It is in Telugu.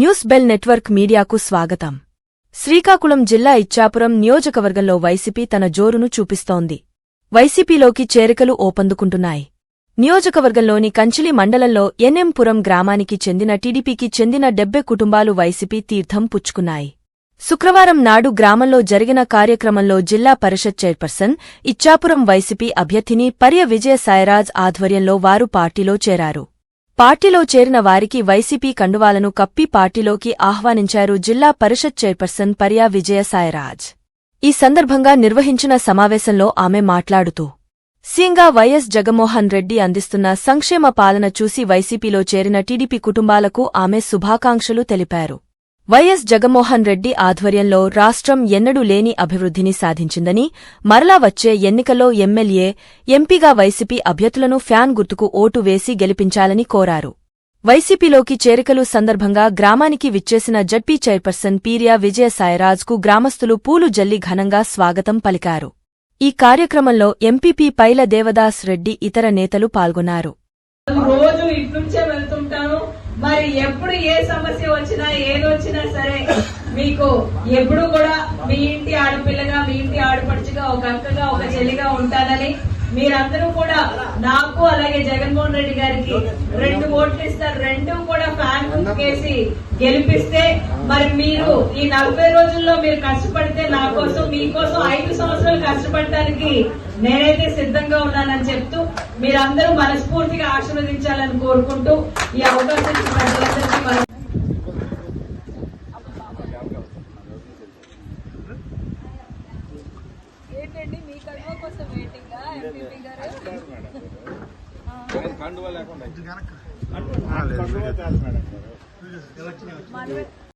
న్యూస్ బెల్ నెట్వర్క్ మీడియాకు స్వాగతం. శ్రీకాకుళం జిల్లా ఇచ్చాపురం నియోజకవర్గంలో వైసీపీ తన జోరును చూపిస్తోంది. వైసీపీలోకి చేరికలు ఓపందుకుంటున్నాయి. నియోజకవర్గంలోని కంచిలి మండలంలో ఎన్ఎంపురం గ్రామానికి చెందిన టీడీపీకి చెందిన డెబ్బె కుటుంబాలు వైసీపీ తీర్థం పుచ్చుకున్నాయి. శుక్రవారం నాడు గ్రామంలో జరిగిన కార్యక్రమంలో జిల్లా పరిషత్ చైర్పర్సన్ ఇచ్చాపురం వైసీపీ అభ్యర్థిని పర్య విజయ సాయిరాజ్ ఆధ్వర్యంలో వారు పార్టీలో చేరారు. పార్టీలో చేరిన వారికి వైసీపీ కండువాలను కప్పి పార్టీలోకి ఆహ్వానించారు జిల్లా పరిషత్ చైర్పర్సన్ పర్యా విజయసాయిరాజ్. ఈ సందర్భంగా నిర్వహించిన సమావేశంలో ఆమె మాట్లాడుతూ సీఎంగా వైఎస్ జగన్మోహన్ రెడ్డి అందిస్తున్న సంక్షేమ పాలన చూసి వైసీపీలో చేరిన టీడీపీ కుటుంబాలకు ఆమె శుభాకాంక్షలు తెలిపారు. వైఎస్ జగన్మోహన్ రెడ్డి ఆధ్వర్యంలో రాష్ట్రం ఎన్నడూ లేని అభివృద్ధిని సాధించిందని మరలా వచ్చే ఎన్నికల్లో ఎమ్మెల్యే ఎంపీగా వైసీపీ అభ్యర్థులను ఫ్యాన్ గుర్తుకు ఓటు వేసి గెలిపించాలని కోరారు. వైసీపీలోకి చేరికలు సందర్భంగా గ్రామానికి విచ్చేసిన జడ్పీ చైర్పర్సన్ పీరియా విజయసాయిరాజ్కు గ్రామస్తులు పూలు జల్లి ఘనంగా స్వాగతం పలికారు. ఈ కార్యక్రమంలో ఎంపీపీ పైల దేవదాస్ రెడ్డి ఇతర నేతలు పాల్గొన్నారు. రోజు వెళ్తుంటాను. మరి ఎప్పుడు ఏ సమస్య వచ్చినా ఏది వచ్చినా సరే మీకు ఎప్పుడు కూడా మీ ఇంటి ఆడపిల్లగా మీ ఇంటి ఆడపడుచుగా ఒక అక్కగా ఒక చెల్లిగా ఉంటానని మీరందరూ కూడా నాకు అలాగే జగన్మోహన్ రెడ్డి గారికి రెండు ఓట్లు ఇస్తారు. రెండు కూడా కేసి గెలిపిస్తే మరి మీరు ఈ నలభై రోజుల్లో మీరు కష్టపడితే నా కోసం మీకోసం ఐదు సంవత్సరాలు కష్టపడటానికి నేనైతే సిద్ధంగా ఉన్నానని చెప్తూ మీరందరూ మనస్ఫూర్తిగా ఆశీర్వదించాలని కోరుకుంటూ ఈ అవకాశం ప్రజలందరికీ మన ఏంటండి? మీ కోసం వెయిటింగ్ ఎంపీపీ గారు? కండువా లేకుండా. మనమే